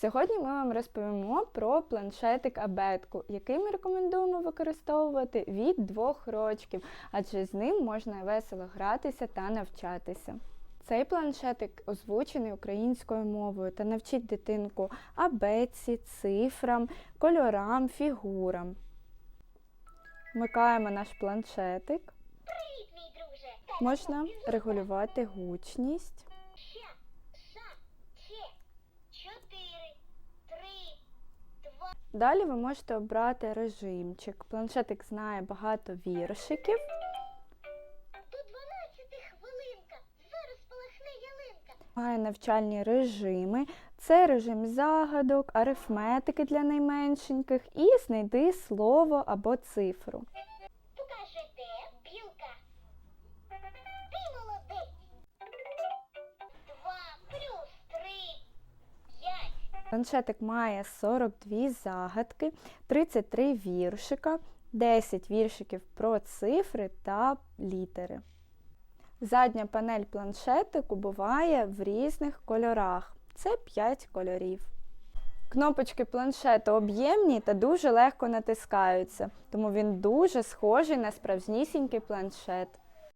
Сьогодні ми вам розповімо про планшетик абетку, який ми рекомендуємо використовувати від двох рочків, адже з ним можна весело гратися та навчатися. Цей планшетик озвучений українською мовою та навчить дитинку абетці, цифрам, кольорам, фігурам. Вмикаємо наш планшетик. Можна регулювати гучність. Далі ви можете обрати режимчик. Планшетик знає багато віршиків. До 12 хвилинка. Зараз полахне ялинка. Має навчальні режими. Це режим загадок, арифметики для найменшеньких і знайди слово або цифру. Планшетик має 42 загадки, 33 віршика, 10 віршиків про цифри та літери. Задня панель планшетику буває в різних кольорах. Це 5 кольорів. Кнопочки планшету об'ємні та дуже легко натискаються, тому він дуже схожий на справжнісінький планшет.